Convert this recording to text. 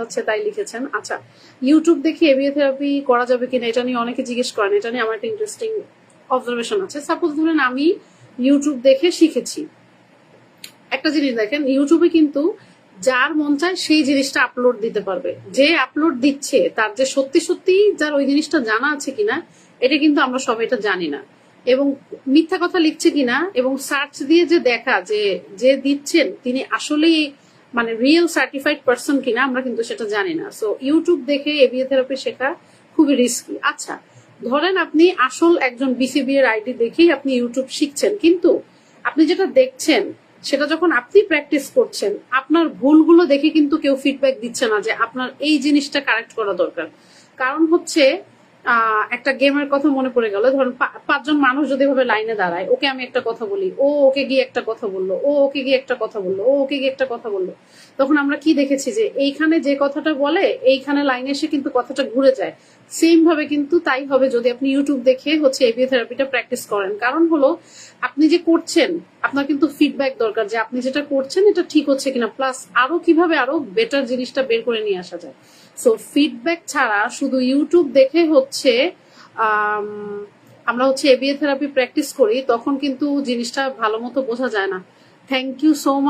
হচ্ছে তাই লিখেছেন। আচ্ছা ইউটিউব দেখে এবিএ থেরাপি করা যাবে কিনা এটা নিয়ে অনেকে জিজ্ঞেস করেন, এটা নিয়ে আমার একটা ইন্টারেস্টিং অবজারভেশন আছে। সাপোজ ধরেন আমি ইউটিউব দেখে শিখেছি। একটা জিনিস দেখেন ইউটিউবে কিন্তু যার মন চায় সেই জিনিসটা আপলোড দিতে পারবে। যে আপলোড দিচ্ছে, তার যে সত্যি সত্যি যার ওই জিনিসটা জানা আছে কিনা, এটা কিন্তু আমরা সবাই এটা জানি না। এবং মিথ্যা কথা লিখছে কিনা, এবং সার্চ দিয়ে যে দেখা, যে যে দিচ্ছেন, তিনি আসলেই মানে রিয়েল সার্টিফাইড পার্সন কিনা আমরা কিন্তু সেটা জানি না। সো ইউটিউব দেখে এবিএ থেরাপি শেখা খুবই রিস্কি আচ্ছা ধরেন আপনি আসল একজন বিসিবি এর আইডি দেখেই আপনি ইউটিউব শিখছেন, কিন্তু আপনি যেটা দেখছেন, সেটা যখন আপনি প্র্যাকটিস করছেন, আপনার ভুলগুলো দেখে কিন্তু কেউ ফিডব্যাক দিচ্ছে না যে আপনার এই জিনিসটা কারেক্ট করা দরকার। কারণ হচ্ছে একটা গেমের কথা মনে পড়ে গেল। ধরুন পাঁচজন মানুষ যদি ভাবে লাইনে দাঁড়ায়, ওকে আমি একটা কথা বলি, ও ওকে গিয়ে একটা কথা বলল, ও ওকে গিয়ে একটা কথা বলল, ও ওকে গিয়ে একটা কথা বলল, তখন আমরা কি দেখেছি যে এইখানে যে কথাটা বলে, এইখানে লাইনে এসে কিন্তু কথাটা ঘুরে যায়। সেম ভাবে কিন্তু তাই হবে যদি আপনি ইউটিউব দেখে হচ্ছে এবিএ থেরাপিটা প্র্যাকটিস করেন। কারণ হলো আপনি যে করছেন আপনার কিন্তু ফিডব্যাক দরকার যে আপনি যেটা করছেন এটা ঠিক হচ্ছে কিনা। প্লাস আরও কীভাবে আরও বেটার জিনিসটা বের করে নিয়ে আসা যায়। সো ফিডব্যাক ছাড়া শুধু ইউটিউব দেখে হচ্ছে আম, আমরা হচ্ছে এবিএ থেরাপি প্র্যাকটিস করি তখন কিন্তু জিনিসটা ভালো মতো বোঝা যায় না। Thank you so much